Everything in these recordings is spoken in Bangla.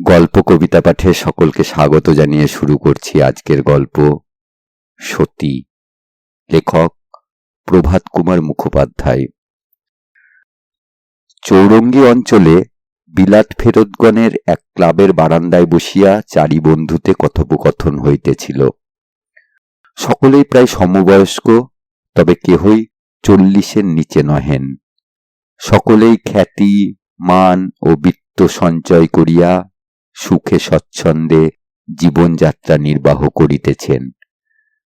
গল্প, কবিতা পাঠে সকলকে স্বাগত জানিয়ে শুরু করছি আজকের গল্প সতী, লেখক প্রভাত কুমার মুখোপাধ্যায়। চৌরঙ্গী অঞ্চলে বিলাত ফেরতগণের এক ক্লাবের বারান্দায় বসিয়া চারি বন্ধুতে কথোপকথন হইতেছিল। সকলেই প্রায় সমবয়স্ক, তবে কেহই চল্লিশের নিচে নহেন। সকলেই খ্যাতি, মান ও বিত্ত সঞ্চয় করিয়া সুখে স্বচ্ছন্দে জীবনযাত্রা নির্বাহ করিতেছেন।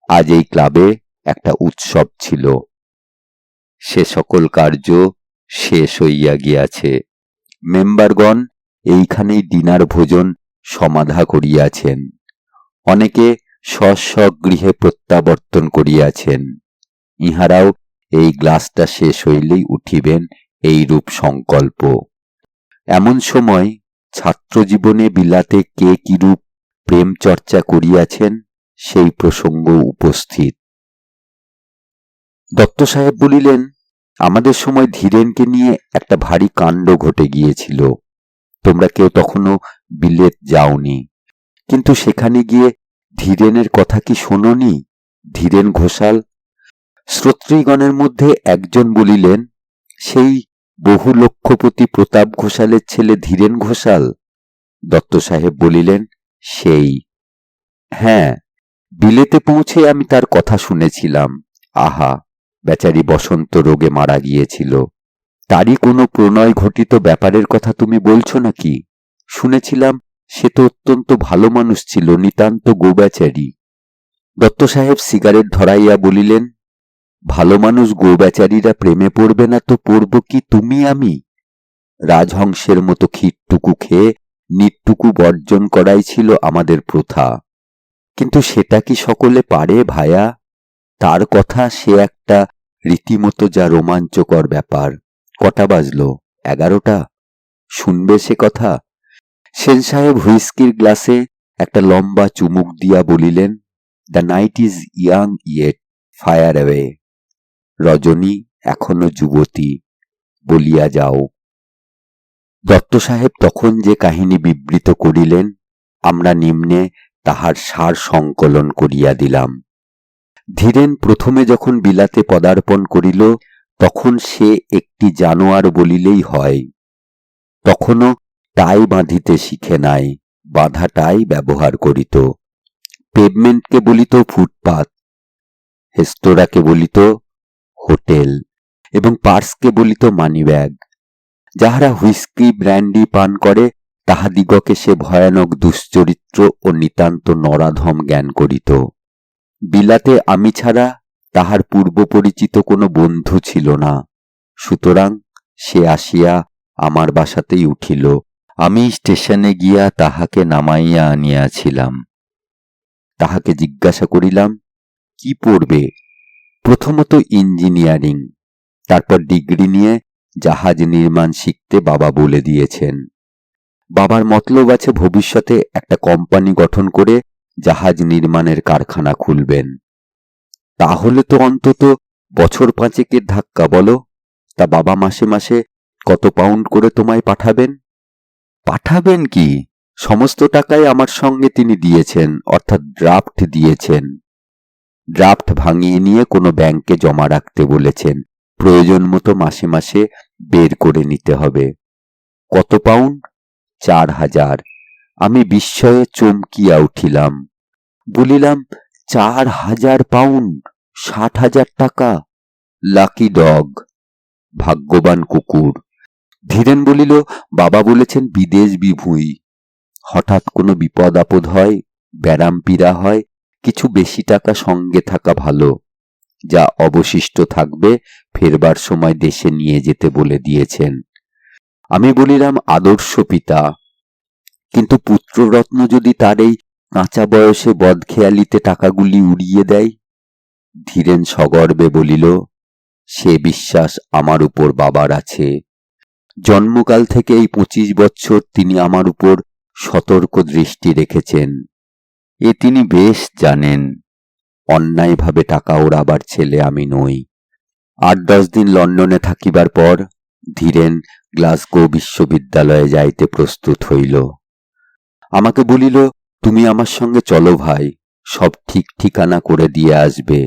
আজ এই ক্লাবে একটা উৎসব ছিল। সে সকল কার্য শেষ হইয়া গিয়াছে। মেম্বারগণ এইখানেই ডিনার ভোজন সমাধা করিয়াছেন। অনেকে স্বস্বগৃহে প্রত্যাবর্তন করিয়াছেন। ইহারাও এই গ্লাসটা শেষ হইলেই উঠিবেন এইরূপ সংকল্প। এমন সময় ছাত্রজীবনে বিলাতে কে কিরূপ প্রেম চর্চা করিয়াছেন, সেই প্রসঙ্গ উপস্থিত। দত্ত সাহেব বলিলেন, আমাদের সময় ধীরেনকে নিয়ে একটা ভারী কাণ্ড ঘটে গিয়েছিল। তোমরা কেউ তখনও বিলেত যাওনি। কিন্তু সেখানে গিয়ে ধীরেনের কথা কি শোনোনি? ধীরেন ঘোষাল শ্রোতৃগণের মধ্যে একজন বলিলেন, সেই বহু লক্ষপতি প্রতাপ ঘোষালের ছেলে ধীরেন ঘোষাল? দত্ত সাহেব বলিলেন, সেই। হ্যাঁ বিলেতে পৌঁছে আমি তার কথা শুনেছিলাম। আহা, বেচারি বসন্ত রোগে মারা গিয়েছিল। তারই কোনো প্রণয় ঘটিত ব্যাপারের কথা তুমি বলছো নাকি? শুনেছিলাম, সে তো অত্যন্ত ভালো মানুষ ছিল, নিতান্ত গোবেচারি। দত্ত সাহেব সিগারেট ধরাইয়া বলিলেন ভালো মানুষ গোবেচারীরা প্রেমে পড়বে না তো পড়ব কি তুমি আমি? রাজহংসের মতো ক্ষীরটুকু খেয়ে নিটটুকু বর্জন করাই ছিল আমাদের প্রথা। কিন্তু সেটা কি সকলে পারে ভায়া? তার কথা সে একটা রীতিমতো যা রোমাঞ্চকর ব্যাপার। কটা বাজলো? এগারোটা? শুনবে সে কথা? সেন সাহেব হুইস্কির গ্লাসে একটা লম্বা চুমুক দিয়া বলিলেন the night is young yet fire away রজনী এখনও যুবতী, বলিয়া যাও। দত্ত সাহেব তখন যে কাহিনী বিবৃত করিলেন, আমরা নিম্নে তাহার সার সংকলন করিয়া দিলাম। ধীরেন প্রথমে যখন বিলাতে পদার্পণ করিল, তখন সে একটি জানোয়ার বলিলেই হয়। তখনও টাই বাঁধিতে শিখে নাই বাঁধাটাই ব্যবহার করিত। পেভমেন্টকে বলিত ফুটপাত, হেস্তোরাকে বলিত হোটেল এবং পার্সকে বলিত মানিব্যাগ যাহারা হুইস্কি, ব্র্যান্ডি পান করে, তাহাদিগকে সে ভয়ানক দুশ্চরিত্র ও নিতান্ত নরাধম জ্ঞান করিত। বিলাতে আমি ছাড়া তাহার পূর্ব পরিচিত কোনো বন্ধু ছিল না। সুতরাং সে আসিয়া আমার বাসাতেই উঠিল। আমি স্টেশনে গিয়া তাহাকে নামাইয়া আনিয়াছিলাম। তাহাকে জিজ্ঞাসা করিলাম, কি পড়বে? প্রথমত ইঞ্জিনিয়ারিং, তারপর ডিগ্রি নিয়ে জাহাজ নির্মাণ শিখতে বাবা বলে দিয়েছেন। বাবার মতলব আছে ভবিষ্যতে একটা কোম্পানি গঠন করে জাহাজ নির্মাণের কারখানা খুলবেন। তাহলে তো অন্তত বছর পাঁচেকের ধাক্কা বলো। তা বাবা মাসে মাসে কত পাউন্ড করে তোমায় পাঠাবেন? পাঠাবেন কি? সমস্ত টাকাই আমার সঙ্গে তিনি দিয়েছেন, অর্থাৎ ড্রাফট দিয়েছেন। ড্রাফট ভাঙিয়ে নিয়ে কোনো ব্যাংকে জমা রাখতে বলেছেন। প্রয়োজন মতো মাসে মাসে বের করে নিতে হবে। কত পাউন্ড? চার হাজার। আমি বিস্ময়ে চমকিয়া উঠিলাম। বলিলাম, চার হাজার পাউন্ড? ষাট হাজার টাকা? Lucky dog. ভাগ্যবান কুকুর। ধীরেন বলিল, বাবা বলেছেন বিদেশ বিভুই। হঠাৎ কোনো বিপদ আপদ হয়? ব্যারাম পীড়া হয়? কিছু বেশি টাকা সঙ্গে থাকা ভালো, যা অবশিষ্ট থাকবে ফেরবার সময় দেশে নিয়ে যেতে বলে দিয়েছেন। আমি বলিলাম, আদর্শ পিতা, কিন্তু পুত্ররত্ন যদি তার এই কাঁচা বয়সে বদখেয়ালিতে টাকাগুলি উড়িয়ে দেয়? ধীরেন সগর্বে বলিল, সে বিশ্বাস আমার উপর বাবার আছে। জন্মকাল থেকে এই পঁচিশ বছর তিনি আমার উপর সতর্ক দৃষ্টি রেখেছেন। এ তিনি বেশ জানেন, অন্যায়ভাবে টাকা ওড়াবার ছেলে আমি নই। আট দশ দিন লন্ডনে থাকিবার পর ধীরেন গ্লাসগো বিশ্ববিদ্যালয়ে যাইতে প্রস্তুত হইল। আমাকে বলিল, তুমি আমার সঙ্গে চলো ভাই, সব ঠিক ঠিকানা করে দিয়ে আসবে।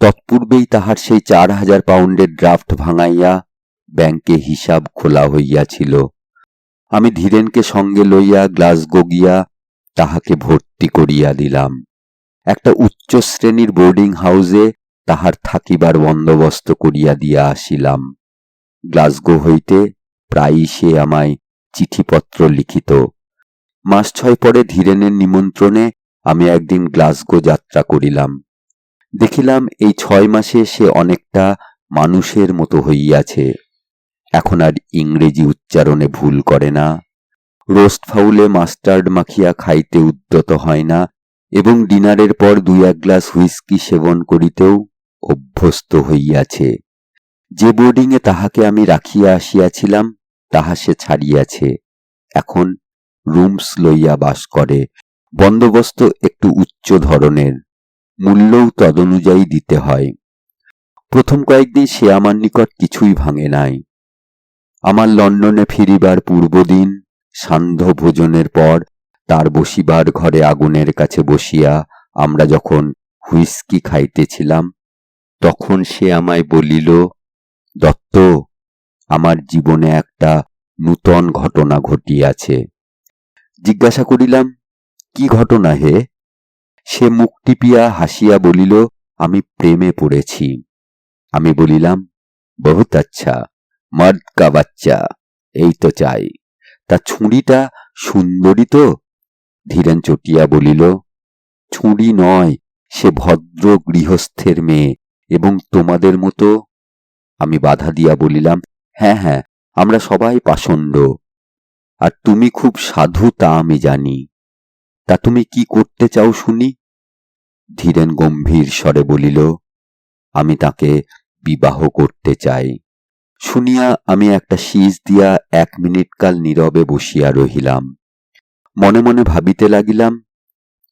তৎপূর্বেই তাহার সেই চার হাজার পাউন্ডের ড্রাফট ভাঙাইয়া ব্যাংকে হিসাব খোলা হইয়াছিল। আমি ধীরেনকে সঙ্গে লইয়া গ্লাসগো গিয়া তাহাকে ভর্তি করিয়া দিলাম। একটা উচ্চ শ্রেণির বোর্ডিং হাউসে তাহার থাকিবার বন্দোবস্ত করিয়া দিয়া আসিলাম। গ্লাসগো হইতে প্রায়ই সে আমায় চিঠিপত্র লিখিত। মাস ছয় পরে ধীরেনের নিমন্ত্রণে আমি একদিন গ্লাসগো যাত্রা করিলাম। দেখিলাম এই ছয় মাসে সে অনেকটা মানুষের মতো হইয়াছে। এখন আর ইংরেজি উচ্চারণে ভুল করে না। রোস্ট ফাউলে মাস্টার্ড মাখিয়া খাইতে উদ্যত হয় না এবং ডিনারের পর দুই এক গ্লাস হুইস্কি সেবন করিতেও অভ্যস্ত হইয়াছে। যে বোর্ডিংয়ে তাহাকে আমি রাখিয়া আসিয়াছিলাম, তাহা সে ছাড়িয়াছে। এখন রুমস লইয়া বাস করে। বন্দোবস্ত একটু উচ্চ ধরনের। মূল্যও তদনুযায়ী দিতে হয়। প্রথম কয়েকদিন সে আমার নিকট কিছুই ভাঙে নাই। আমার লন্ডনে ফিরিবার পূর্বদিন সান্ধ্য ভোজনের পর তার বসিবার ঘরে আগুনের কাছে বসিয়া আমরা যখন হুইস্কি খাইতেছিলাম, তখন সে আমায় বলিল, দত্ত, আমার জীবনে একটা নূতন ঘটনা ঘটিয়াছে। জিজ্ঞাসা করিলাম, কি ঘটনা হে? সে মুখ টিপিয়া হাসিয়া বলিল, আমি প্রেমে পড়েছি। আমি বলিলাম, বহুত আচ্ছা মর্দ কা বাচ্চা, এই তো চাই। তা ছুঁড়িটা সুন্দরী তো? ধীরেন চটিয়া বলিল, ছুঁড়ি নয়, সে ভদ্র গৃহস্থের মেয়ে, এবং তোমাদের মতো? আমি বাধা দিয়া বলিলাম হ্যাঁ হ্যাঁ আমরা সবাই পাষণ্ড। আর তুমি খুব সাধু তা আমি জানি। তা তুমি কি করতে চাও শুনি? ধীরেন গম্ভীর স্বরে বলিল, আমি তাকে বিবাহ করতে চাই। শুনিয়া আমি একটা শীষ দিয়া এক মিনিট কাল নীরবে বসিয়া রহিলাম। মনে মনে ভাবিতে লাগিলাম,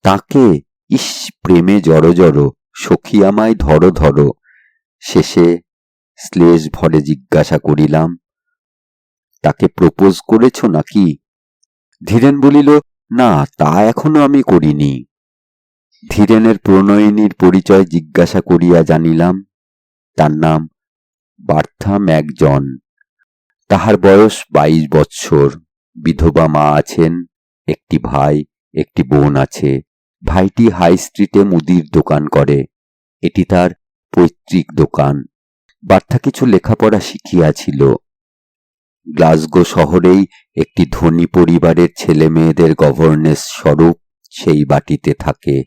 তাকে ইস প্রেমে জড়ো জড়ো, সখী আমায় ধরো ধরো, শেষে শ্লেষ ভরে জিজ্ঞাসা করিলাম, তাকে প্রপোজ করেছ নাকি? ধীরেন বলিল, না, তা এখনও আমি করিনি। ধীরেনের প্রণয়িনীর পরিচয় জিজ্ঞাসা করিয়া জানিলাম, তার নাম বার্থা ম্যাকজন তাহার বয়স বাইশ বৎসর। বিধবা মা আছেন, একটি ভাই, একটি বোন আছে। ভাইটি হাই স্ট্রিটে মুদির দোকান করে। এটি তার পৈতৃক দোকান। বার্থা কিছু লেখাপড়া শিখিয়াছিল। গ্লাসগো শহরেই একটি ধনী পরিবারের ছেলে মেয়েদের গভর্নেস স্বরূপ সেই বাটিতে থাকে।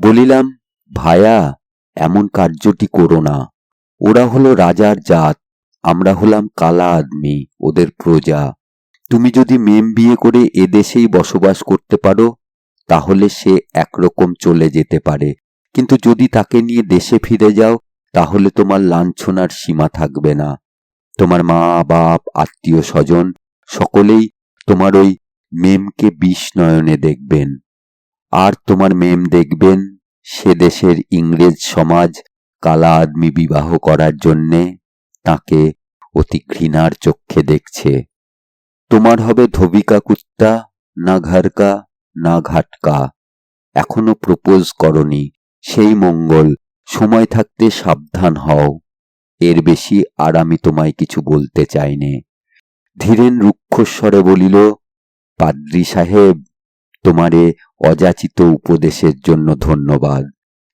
বলিলাম, ভায়া, এমন কার্যটি করো না। ওরা হলো রাজার জাত, আমরা হলাম কালা আদমি, ওদের প্রজা। তুমি যদি মেম বিয়ে করে এদেশেই বসবাস করতে পারো, তাহলে সে একরকম চলে যেতে পারে। কিন্তু যদি তাকে নিয়ে দেশে ফিরে যাও, তাহলে তোমার লাঞ্ছনার সীমা থাকবে না। তোমার মা, বাপ, আত্মীয় স্বজন, সকলেই তোমার ওই মেমকে বিষ নয়নে দেখবেন। আর তোমার মেম দেখবেন সে দেশের ইংরেজ সমাজ কালা আদমি বিবাহ করার জন্যে তাকে অতি ঘৃণার চক্ষে দেখছে। তোমার হবে ধবিকা কুত্তা, না ঘরকা না ঘাটকা। এখনও প্রপোজ করনি। সেই মঙ্গল, সময় থাকতে সাবধান হও। এর বেশি আর আমি তোমায় কিছু বলতে চাইনে। ধীরেন রুক্ষস্বরে বলিল, পাদ্রি সাহেব, তোমারে অযাচিত উপদেশের জন্য ধন্যবাদ।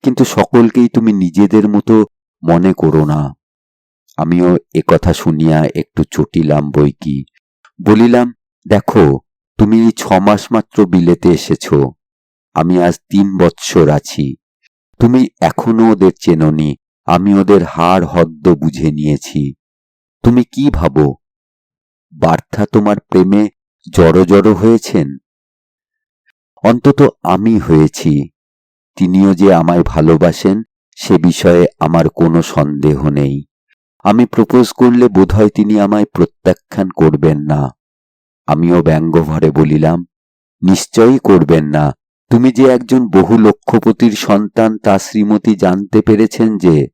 কিন্তু সকলকেই তুমি নিজেদের মতো মনে করো না। আমিও একথা শুনিয়া একটু চটিলাম বই কি বলিলাম, দেখো, তুমি এই ছ মাস মাত্র বিলেতে এসেছ। আমি আজ তিন বৎসর আছি। তুমি এখনও ওদের চেননি। আমি ওদের হাড় হদ্দ বুঝে নিয়েছি। তুমি কি ভাবো? বার্থা তোমার প্রেমে জড়ো জড়ো হয়েছেন? অন্তত আমি হয়েছি। তিনিও যে আমায় ভালোবাসেন, সে বিষয়ে আমার কোনো সন্দেহ নেই। আমি প্রপোজ করলে বোধহয় তিনি আমায় প্রত্যাখ্যান করবেন না। আমিও ব্যঙ্গভরে বলিলাম, নিশ্চয়ই করবেন না। তুমি যে একজন বহু লক্ষপতির সন্তান, তা শ্রীমতী জানতে পেরেছেন যে,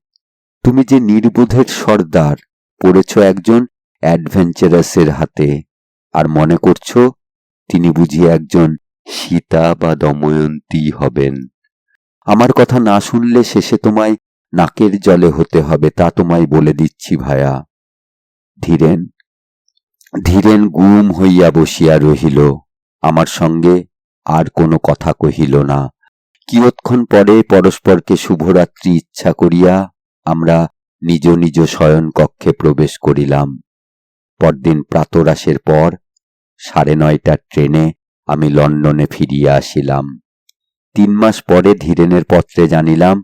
তুমি যে নির্বোধের সর্দার, পড়েছ একজন অ্যাডভেঞ্চারাসের হাতে। আর মনে করছ, তিনি বুঝি একজন সীতা বা দময়ন্তী হবেন। আমার কথা না শুনলে শেষে তোমায় নাকের জলে হতে হবে, তা তোমায় বলে দিচ্ছি ভায়া। ধীরেন ধীরেন গুম হইয়া বসিয়া রহিল, আমার সঙ্গে আর কোনো কথা কহিল না। কিয়ৎক্ষণ পরে পরস্পরকে শুভরাত্রি ইচ্ছা করিয়া আমরা নিজ নিজ শয়ন কক্ষে প্রবেশ করিলাম। পরদিন প্রাতরাশের পর সাড়ে নয়টার ট্রেনে আমি লন্ডনে ফিরিয়া আসিলাম। তিন মাস পরে ধীরেনের পত্রে জানিলাম,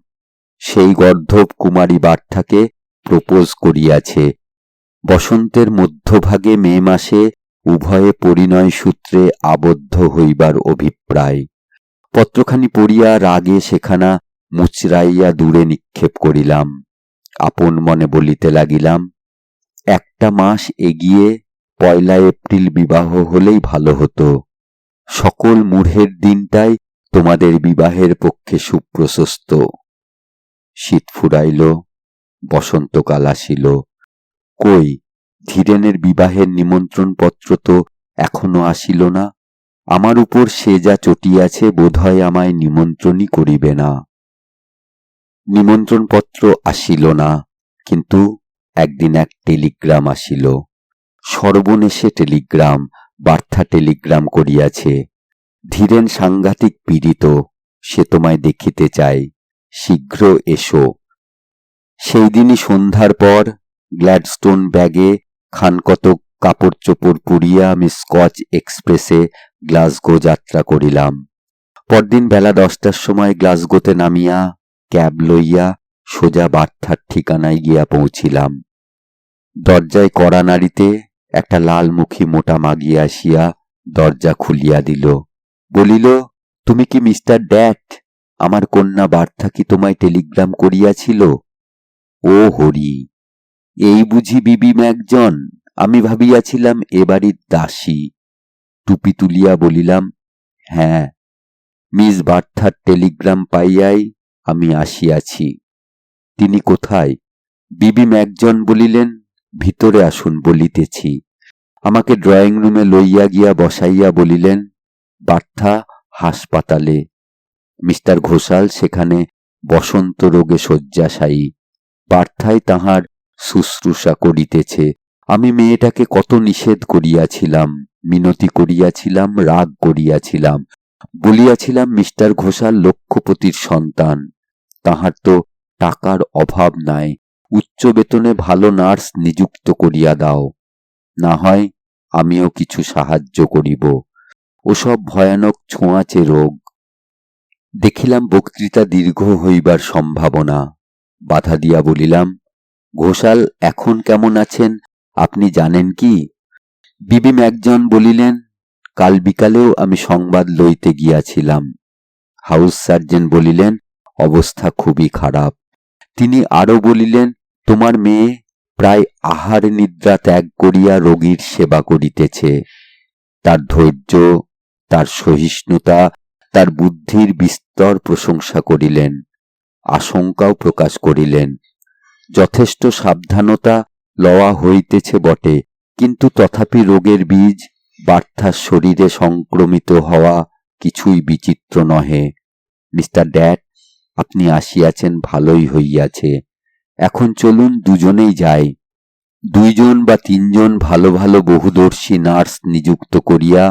সেই গর্ধব কুমারী বার্থাকে প্রপোজ করিয়াছে। বসন্তের মধ্যভাগে মে মাসে উভয়ে পরিণয় সূত্রে আবদ্ধ হইবার অভিপ্রায়। পত্রখানি পড়িয়া রাগে সেখানা মুচড়াইয়া দূরে নিক্ষেপ করিলাম। আপন মনে বলিতে লাগিলাম, একটা মাস এগিয়ে পয়লা এপ্রিল বিবাহ হলেই ভালো হতো। সকল মূঢ়ের দিনটাই তোমাদের বিবাহের পক্ষে সুপ্রশস্ত। শীত ফুরাইল, বসন্তকাল আসিল। কই, ধীরেনের বিবাহের নিমন্ত্রণপত্র তো এখনও আসিল না? আমার উপর সে যা চটিয়াছে বোধহয় আমায় নিমন্ত্রণই করিবে না। নিমন্ত্রণপত্র আসিল না, কিন্তু একদিন এক টেলিগ্রাম আসিল। সর্বনেশে টেলিগ্রাম, বার্থা টেলিগ্রাম করিয়াছে। ধীরেন সাংঘাতিক পীড়িত, সে তোমায় দেখিতে চায়, শীঘ্র এসো। সেই দিনই সন্ধ্যার পর গ্ল্যাডস্টোন ব্যাগে খানকতক কাপড় চোপড় পুড়িয়া আমি স্কচ এক্সপ্রেসে গ্লাসগো যাত্রা করিলাম। পরদিন বেলা দশটার সময় গ্লাসগোতে নামিয়া, ক্যাব লইয়া সোজা বার্থার ঠিকানায় গিয়া পৌঁছিলাম। দরজায় কড়া নাড়িতে একটা লালমুখী মোটা মাগিয়া আসিয়া দরজা খুলিয়া দিল। বলিল, তুমি কি মিস্টার ড্যাট? আমার কন্যা বার্থা কি তোমায় টেলিগ্রাম করিয়াছিল? ও হরি, এই বুঝি বিবি ম্যাকজন আমি ভাবিয়াছিলাম এ বাড়ির দাসী। টুপি তুলিয়া বলিলাম হ্যাঁ মিস বার্থার টেলিগ্রাম পাইয়াই আমি আসিয়াছি। তিনি কোথায়? বিবি ম্যাকজন বলিলেন, ভিতরে আসুন বলিতেছি। আমাকে ড্রয়িং রুমে লইয়া গিয়া বসাইয়া বলিলেন বার্থা হাসপাতালে। মিস্টার ঘোষাল সেখানে বসন্ত রোগে শয্যাশায়ী। বার্থায় তাহার শুশ্রূষা করিতেছে। আমি মেয়েটাকে কত নিষেধ করিয়াছিলাম, মিনতি করিয়াছিলাম, রাগ করিয়াছিলাম। বলিয়াছিলাম, মিস্টার ঘোষাল লক্ষপতির সন্তান। তাহার তো টাকার অভাব নাই। উচ্চ বেতনে ভালো নার্স নিযুক্ত করিয়া দাও। না হয় আমিও কিছু সাহায্য করিব। ওসব ভয়ানক ছোঁয়াচে রোগ। দেখিলাম বক্তৃতা দীর্ঘ হইবার সম্ভাবনা। বাধা দিয়া বলিলাম, ঘোষাল, এখন কেমন আছেন? আপনি জানেন কি? বিবি ম্যাকজন বলিলেন, কাল বিকালেও আমি সংবাদ লইতে গিয়াছিলাম। হাউস সার্জেন্ট বলিলেন, অবস্থা খুবই খারাপ। তিনি আরও বলিলেন, তোমার মেয়ে প্রায় আহার নিদ্রা ত্যাগ করিয়া রোগীর সেবা করিতেছে। তার ধৈর্য তার সহিষ্ণুতা, তার বুদ্ধির বিস্তর প্রশংসা করিলেন, আশঙ্কাও প্রকাশ করিলেন। যথেষ্ট সাবধানতা লওয়া হইতেছে বটে, কিন্তু তথাপি রোগের বীজ বার্থার শরীরে সংক্রমিত হওয়া কিছুই বিচিত্র নহে। মিস্টার ড্যাট, আপনি আসিয়াছেন ভালোই হইয়াছে। এখন চলুন দুজনেই যাই। দুইজন বা তিনজন ভালো ভালো বহুদর্শী নার্স নিযুক্ত করিয়া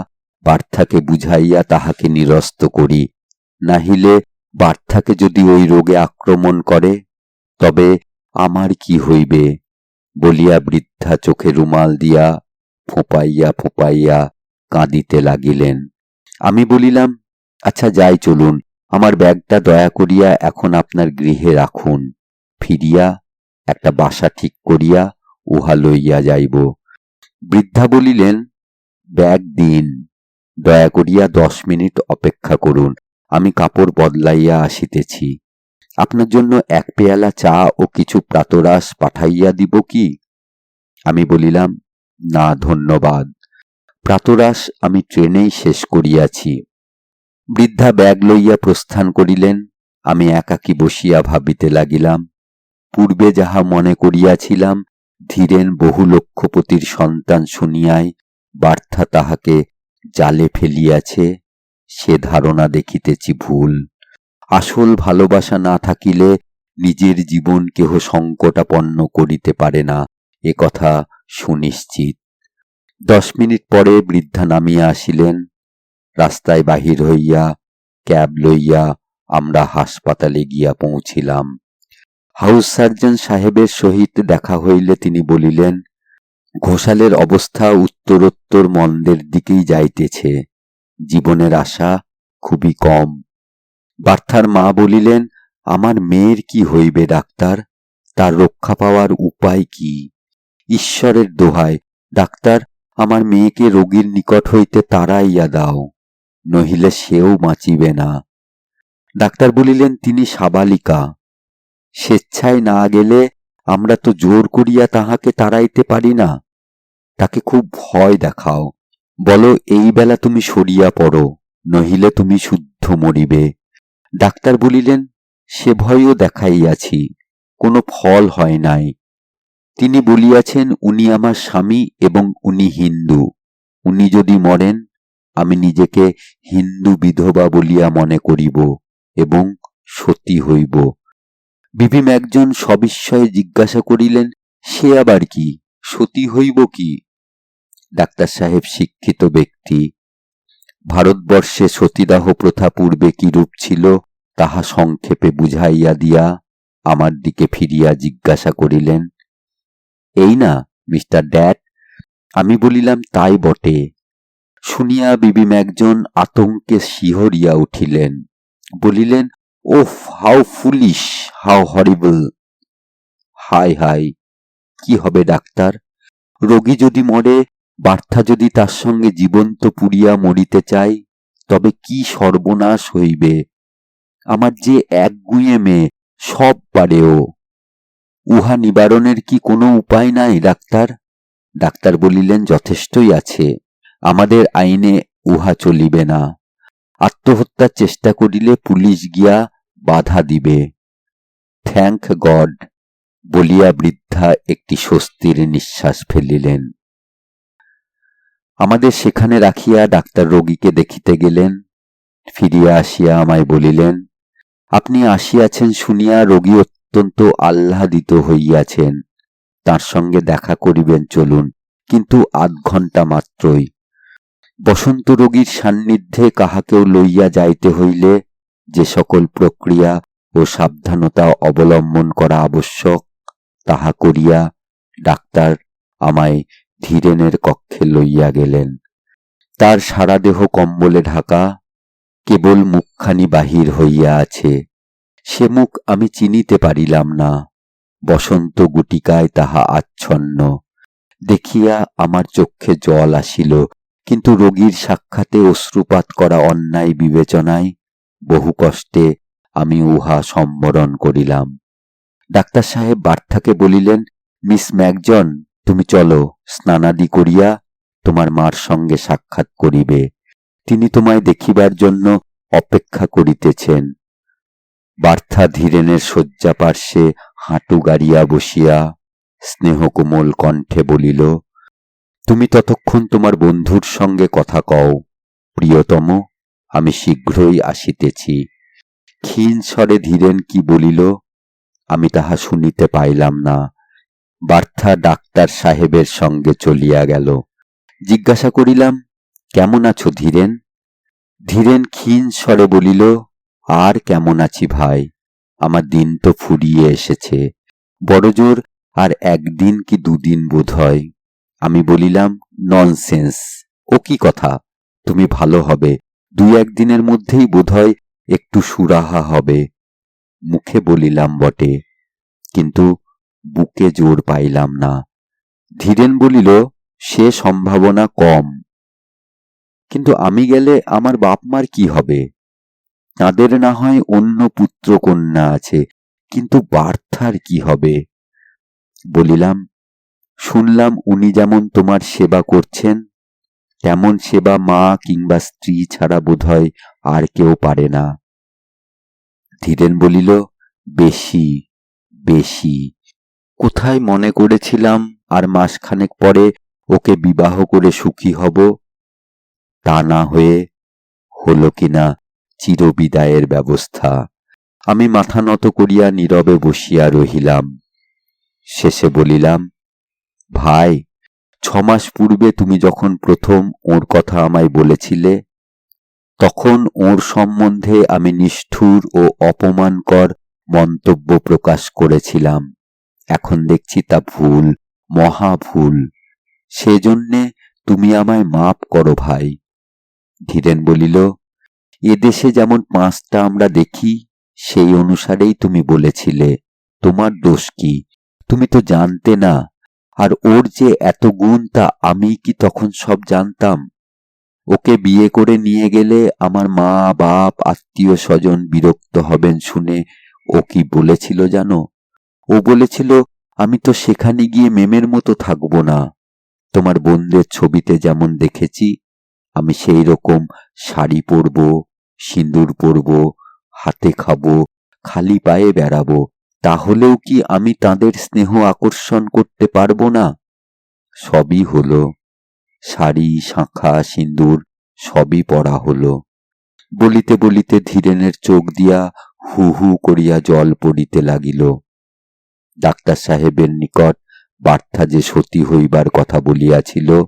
বার্থাকে বুঝাইয়া তাহাকে নিরস্ত করি, নাহিলে বার্থাকে যদি ওই রোগে আক্রমণ করে, তবে আমার কি হইবে? বলিয়া বৃদ্ধা চোখে রুমাল দিয়া ফোঁপাইয়া ফোঁপাইয়া কাঁদিতে লাগিলেন। আমি বলিলাম আচ্ছা যাই চলুন, আমার ব্যাগটা দয়া করিয়া এখন আপনার গৃহে রাখুন। ফিরিয়া একটা বাসা ঠিক করিয়া উহা লইয়া যাইব। বৃদ্ধা বলিলেন, ব্যাগ দিন। দয়া করিয়া দশ মিনিট অপেক্ষা করুন, আমি কাপড় বদলাইয়া আসিতেছি। আপনার জন্য এক পেয়ালা চা ও কিছু প্রাতরাস পাঠাইয়া দিব কি? আমি বলিলাম, না, ধন্যবাদ। প্রাতরাস আমি ট্রেনেই শেষ করিয়াছি। বৃদ্ধা ব্যাগ লইয়া প্রস্থান করিলেন, আমি একাকী বসিয়া ভাবিতে লাগিলাম। পূর্বে যাহা মনে করিয়াছিলাম, ধীরেন বহু লক্ষপতির সন্তান শুনিয়াই বার্থা তাহাকে জালে ফেলিয়াছে, সে ধারণা দেখিতেছি ভুল। আসল ভালোবাসা না থাকিলে নিজের জীবন কেহ সংকটাপন্ন করিতে পারে না, এ কথা সুনিশ্চিত। দশ মিনিট পরে বৃদ্ধা নামিয়া আসিলেন। রাস্তায় বাহির হইয়া, ক্যাব লইয়া আমরা হাসপাতালে গিয়া পৌঁছিলাম। হাউস সার্জন সাহেবের সহিত দেখা হইলে তিনি বলিলেন ঘোষালের অবস্থা উত্তরোত্তর মন্দের দিকেই যাইতেছে। জীবনের আশা খুবই কম। বার্থার মা বলিলেন, আমার মেয়ের কি হইবে ডাক্তার? তার রক্ষা পাওয়ার উপায় কি? ঈশ্বরের দোহায়, ডাক্তার, আমার মেয়েকে রোগীর নিকট হইতে তাড়াইয়া দাও, নহিলে সেও বাঁচিবে না। ডাক্তার বলিলেন, তিনি সাবালিকা। স্বেচ্ছায় না গেলে আমরা তো জোর করিয়া তাহাকে তাড়াইতে পারি না। তাকে খুব ভয় দেখাও। বলো, এই বেলা তুমি সরিয়া পড়ো, নহিলে তুমি শুদ্ধ মরিবে। ডাক্তার বলিলেন, সে ভয়ও দেখাইয়াছি, কোনো ফল হয় নাই। তিনি বলিয়াছেন, উনি আমার স্বামী এবং উনি হিন্দু। উনি যদি মরেন, আমি নিজেকে হিন্দু বিধবা বলিয়া মনে করিব এবং সতী হইব। বিভীম একজন সবিস্ময়ে জিজ্ঞাসা করিলেন, সে আবার কি? সতী হইব কি? ডাক্তার সাহেব শিক্ষিত ব্যক্তি। ভারতবর্ষে সতীদাহ প্রথা পূর্বে কিরূপ ছিল, তাহা সংক্ষেপে বুঝাইয়া দিয়া আমার দিকে ফিরিয়া জিজ্ঞাসা করিলেন, এই না, মিস্টার ড্যাট, আমি বলিলাম, তাই বটে। শুনিয়া বিবিম একজন আতঙ্কে শিহরিয়া উঠিলেন, বলিলেন, ওফ হাউ ফুলিশ হাউ হরিবল। হাই হাই কি হবে ডাক্তার? রোগী যদি মরে বার্থা যদি তার সঙ্গে জীবন্ত পুড়িয়া মরিতে চাই, তবে কি সর্বনাশ হইবে? আমার যে এক গুঁয়ে মেয়ে, সব পারে ও উহা নিবারণের কি কোনো উপায় নাই, ডাক্তার? ডাক্তার বলিলেন, যথেষ্টই আছে। আমাদের আইনে উহা চলিবে না। আত্মহত্যার চেষ্টা করিলে পুলিশ গিয়া বাধা দিবে। থ্যাংক গড, বলিয়া বৃদ্ধা একটি স্বস্তির নিঃশ্বাস ফেলিলেন। আমাদের সেখানে রাখিয়া ডাক্তার রোগীকে দেখিতে গেলেন, ফিরিয়া আসিয়া আমায় বলিলেন, আপনি আসিয়াছেন শুনিয়া রোগী অত্যন্ত আহ্লাদিত হইয়াছেন, তার সঙ্গে দেখা করিবেন চলুন, কিন্তু আধ ঘণ্টা মাত্রই। বসন্ত রোগীর সান্নিধ্যে কাহাকেও লইয়া যাইতে হইলে যে সকল প্রক্রিয়া ও সাবধানতা অবলম্বন করা আবশ্যক, তাহা করিয়া ডাক্তার আমায় ধীরেনের কক্ষে লইয়া গেলেন। তার সারা দেহ কম্বলে ঢাকা, কেবল মুখখানি বাহির হইয়া আছে। সে মুখ আমি চিনিতে পারিলাম না। বসন্ত গুটিকায় তাহা আচ্ছন্ন। দেখিয়া আমার চক্ষে জল আসিল, কিন্তু রোগীর সাক্ষাতে অশ্রুপাত করা অন্যায় বিবেচনায় বহু কষ্টে আমি উহা সম্বরণ করিলাম। ডাক্তার সাহেব বার্থাকে বলিলেন, মিস ম্যাকজন তুমি চলো স্নানাদি করিয়া তোমার মার সঙ্গে সাক্ষাৎ করিবে। তিনি তোমায় দেখিবার জন্য অপেক্ষা করিতেছেন। বার্থা ধীরেনের শয্যা পার্শ্বে হাঁটু গাড়িয়া বসিয়া স্নেহকোমল কণ্ঠে বলিল, তুমি ততক্ষণ তোমার বন্ধুর সঙ্গে কথা কও। প্রিয়তম, আমি শীঘ্রই আসিতেছি। ক্ষীণ স্বরে ধীরেন কি বলিল, আমি তাহা শুনিতে পাইলাম না। বার্থা ডাক্তার সাহেবের সঙ্গে চলিয়া গেল। জিজ্ঞাসা করিলাম, কেমন আছো ধীরেন? ধীরেন ক্ষীণ স্বরে বলিল, আর কেমন আছি ভাই? আমার দিন তো ফুরিয়ে এসেছে। বড়জোর আর একদিন কি দুদিন বোধ হয় আমি বলিলাম, ননসেন্স। ও কি কথা? তুমি ভালো হবে। দুই একদিনের মধ্যেই বোধহয় একটু সুরাহা হবে। মুখে বলিলাম বটে। কিন্তু বুকে জোর পাইলাম না। ধীরেন বলিল, সে সম্ভাবনা কম। কিন্তু আমি গেলে আমার বাপ মার কি হবে? তাদের না হয় অন্য পুত্র কন্যা আছে, কিন্তু বার্থার কি হবে? বলিলাম, শুনলাম উনি যেমন তোমার সেবা করছেন, তেমন সেবা মা কিংবা স্ত্রী ছাড়া বোধহয় আর কেউ পারে না। ধীরেন বলিল, বেশি বেশি। কোথায় মনে করেছিলাম আর মাসখানেক পরে ওকে বিবাহ করে সুখী হব? তা না হয়ে হলো কিনা চিরবিদায়ের ব্যবস্থা। আমি মাথা নত করিয়া নীরবে বসিয়া রহিলাম। শেষে বলিলাম, ভাই, ছমাস পূর্বে তুমি যখন প্রথম ওর কথা আমায় বলেছিলে, তখন ওর সম্বন্ধে আমি নিষ্ঠুর ও অপমানকর মন্তব্য প্রকাশ করেছিলাম। এখন দেখছি তা ভুল, মহা ভুল। সেজন্যে তুমি আমায় মাপ করো ভাই। ধীরেন বলিল এদেশে যেমন পাঁচটা আমরা দেখি, সেই অনুসারেই তুমি বলেছিলে, তোমার দোষ কি? তুমি তো জানতে না, আর ওর যে এত গুণ তা আমি কি তখন সব জানতাম? ওকে বিয়ে করে নিয়ে গেলে আমার মা, বাপ আত্মীয় স্বজন বিরক্ত হবেন শুনে ও কি বলেছিল জানো? ও বলেছিল, আমি তো সেখানে গিয়ে মেমের মতো থাকব না। তোমার বোনদের ছবিতে যেমন দেখেছি, আমি সেই রকম শাড়ি পরব, সিঁদুর পরব, হাতে খাব, খালি পায়ে বেড়াবো। তাহলেও কি আমি তাদের স্নেহ আকর্ষণ করতে পারব না? সবই হলো। শাড়ি, শাঁখা, সিঁদুর, সবই পরা হলো। বলিতে বলিতে ধীরেনের চোখ দিয়া হু হু করিয়া জল পড়িতে লাগিল। ডাক্তার সাহেবের নিকট বার্থা যে সতী হইবার কথা বলিয়াছিল,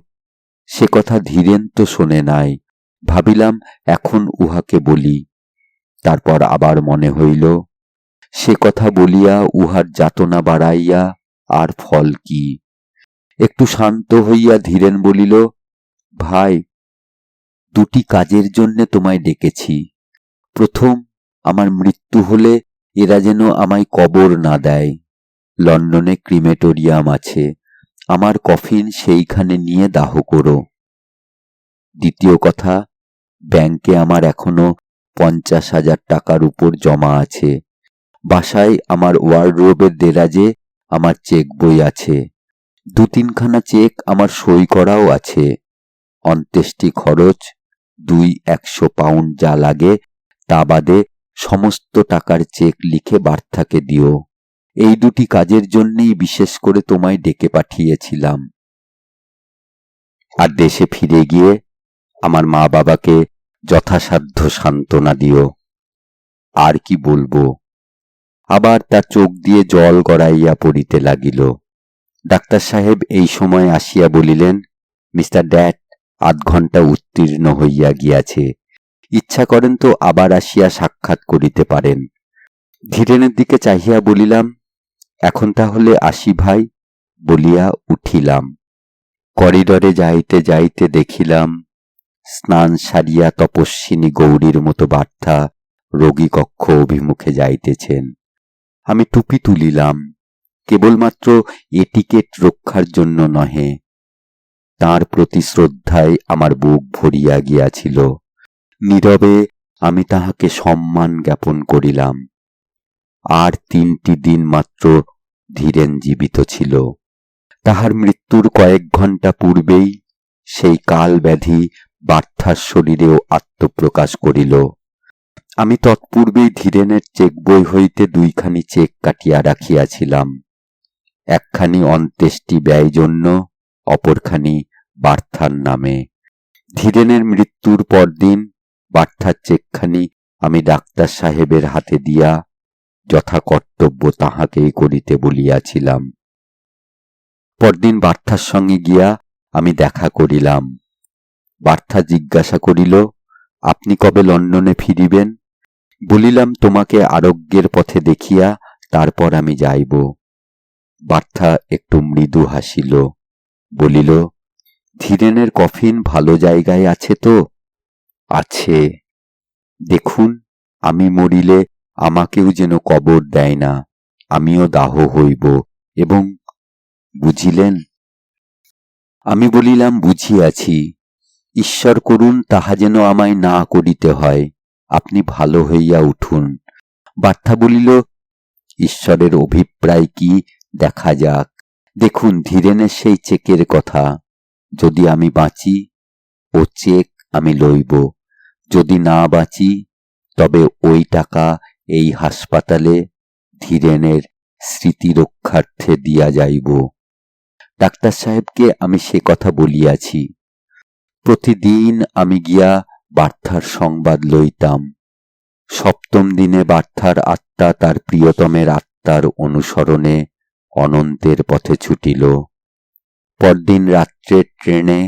সে কথা ধীরেন তো শোনে নাই। ভাবিলাম, এখন উহাকে বলি। তারপর আবার মনে হইল, সে কথা বলিয়া উহার যাতনা বাড়াইয়া আর ফল কি? একটু শান্ত হইয়া ধীরেন বলিল, ভাই, দুটি কাজের জন্যে তোমায় ডেকেছি। প্রথম, আমার মৃত্যু হলে এরা যেন আমায় কবর না দেয়। লন্ডনে ক্রিমেটোরিয়াম আছে। আমার কফিন সেইখানে নিয়ে দাহ করো। দ্বিতীয় কথা, ব্যাংকে আমার এখনও পঞ্চাশ হাজার টাকার উপর জমা আছে। বাসায় আমার ওয়ার্ডরোবের দেরাজে আমার চেক বই আছে। দু তিনখানা চেক আমার সই করাও আছে। অন্ত্যেষ্টি খরচ, দুই একশো পাউন্ড যা লাগে তা বাদে সমস্ত টাকার চেক লিখে বার্থাকে দিও। এই দুটি কাজের জন্যেই বিশেষ করে তোমায় ডেকে পাঠিয়েছিলাম। আর দেশে ফিরে গিয়ে আমার মা বাবাকে যথাসাধ্য সান্ত্বনা দিও। আর কি বলব? আবার তার চোখ দিয়ে জল গড়াইয়া পড়িতে লাগিল। ডাক্তার সাহেব এই সময় আসিয়া বলিলেন, মিস্টার ড্যাট, আধ ঘণ্টা উত্তীর্ণ হইয়া গিয়াছে। ইচ্ছা করেন তো আবার আসিয়া সাক্ষাৎ করিতে পারেন। ধীরেনের দিকে চাহিয়া বলিলাম এখন তাহলে আসি ভাই, বলিয়া উঠিলাম। করিডরে যাইতে যাইতে দেখিলাম, স্নান সারিয়া তপস্বিনী গৌরীর মতো বার্তা রোগী কক্ষ অভিমুখে যাইতেছেন। আমি টুপি তুলিলাম, কেবলমাত্র এটিকেট রক্ষার জন্য নহে। তার প্রতি শ্রদ্ধায় আমার বুক ভরিয়া গিয়াছিল। নীরবে আমি তাহাকে সম্মান জ্ঞাপন করিলাম। আর তিনটি দিন মাত্র ধীরেন জীবিত ছিল। তাহার মৃত্যুর কয়েক ঘণ্টা পূর্বেই সেই কাল ব্যাধি বার্থার শরীরেও আত্মপ্রকাশ করিল। আমি তৎপূর্বেই ধীরেনের চেক বই হইতে দুইখানি চেক কাটিয়া রাখিয়াছিলাম। একখানি অন্ত্যেষ্টি ব্যয় জন্য, অপরখানি বার্থার নামে। ধীরেনের মৃত্যুর পরদিন বার্থার চেকখানি আমি ডাক্তার সাহেবের হাতে দিয়া যথা কর্তব্য তাহাকেই করিতে বলিয়াছিলাম। পরদিন বার্থার সঙ্গে গিয়া আমি দেখা করিলাম। বার্থা জিজ্ঞাসা করিল, আপনি কবে লন্ডনে ফিরিবেন? বলিলাম, তোমাকে আরোগ্যের পথে দেখিয়া তারপর আমি যাইব। বার্থা একটু মৃদু হাসিল, বলিল, ধীরেনের কফিন ভালো জায়গায় আছে তো? আছে। দেখুন, আমি মরিলে আমাকেও যেন কবর দেয় না, আমিও দাহ হইব। এবং বুঝিলেন? আমি বলিলাম, বুঝিয়াছি। ঈশ্বর করুন, তাহা যেন আমায় না করিতে হয়। আপনি ভালো হইয়া উঠুন। বার্থা বলিল, ঈশ্বরের অভিপ্রায় কি? দেখা যাক। দেখুন ধীরেনের সেই চেকের কথা। যদি আমি বাঁচি, ও চেক আমি লইব। যদি না বাঁচি, তবে ওই টাকা এই হাসপাতালে ধীরেনের স্মৃতি রক্ষার্থে দিয়া যাইব। ডাক্তার সাহেবকে আমি সে কথা বলিয়াছি। প্রতিদিন আমি গিয়া বার্থার সংবাদ লইতাম। সপ্তম দিনে বার্থার আত্মা তার প্রিয়তমের আত্মার অনুসরণে অনন্তের পথে ছুটিল। পরদিন রাত্রে ট্রেনে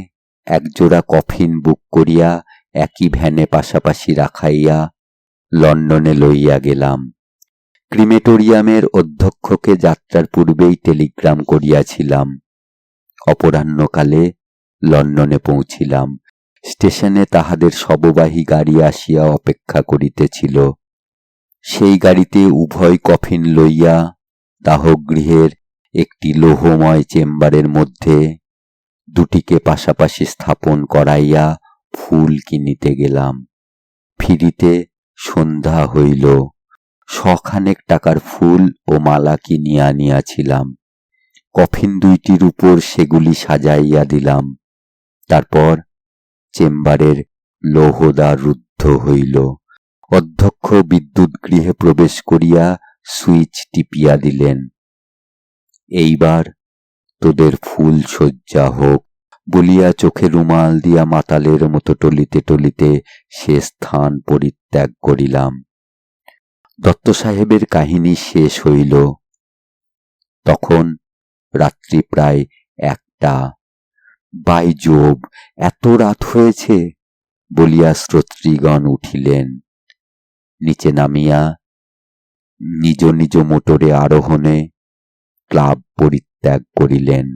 একজোড়া কফিন বুক করিয়া একই ভ্যানে পাশাপাশি রাখাইয়া লন্ডনে লইয়া গেলাম। ক্রিমেটোরিয়ামের অধ্যক্ষকে যাত্রার পূর্বেই টেলিগ্রাম করিয়াছিলাম। অপরাহ্নকালে লন্ডনে পৌঁছিলাম। স্টেশনে তাহাদের শববাহী গাড়ি আসিয়া অপেক্ষা করিতেছিল। সেই গাড়িতে উভয় কফিন লইয়া দাহগৃহের একটি লোহময় চেম্বারের মধ্যে দুটিকে পাশাপাশি স্থাপন করাইয়া ফুল কিনিতে গেলাম। ফিরিতে সন্ধ্যা হইল। শখানেক টাকার ফুল ও মালা কিনিয়া আনিয়াছিলাম। কফিন দুইটির উপর সেগুলি সাজাইয়া দিলাম। তারপর চেম্বারের লৌহদ্বার রুদ্ধ হইল। অধ্যক্ষ বিদ্যুৎ গৃহে প্রবেশ করিয়া সুইচ টিপিয়া দিলেন, এইবার তোদের ফুল সজ্জা হোক। বলিয়া চোখে রুমাল দিয়া মাতালের মতো টলিতে টলিতে সে স্থান পরিত্যাগ করিলাম। দত্ত সাহেবের কাহিনী শেষ হইল। তখন রাত্রি প্রায় একটা। বাইজোব এত রাত হয়েছে, বলিয়া শ্রোত্রীগণ উঠিলেন। নিচে নামিয়া নিজ নিজ মোটরে আরোহণে ক্লাব পরিত্যাগ করিলেন।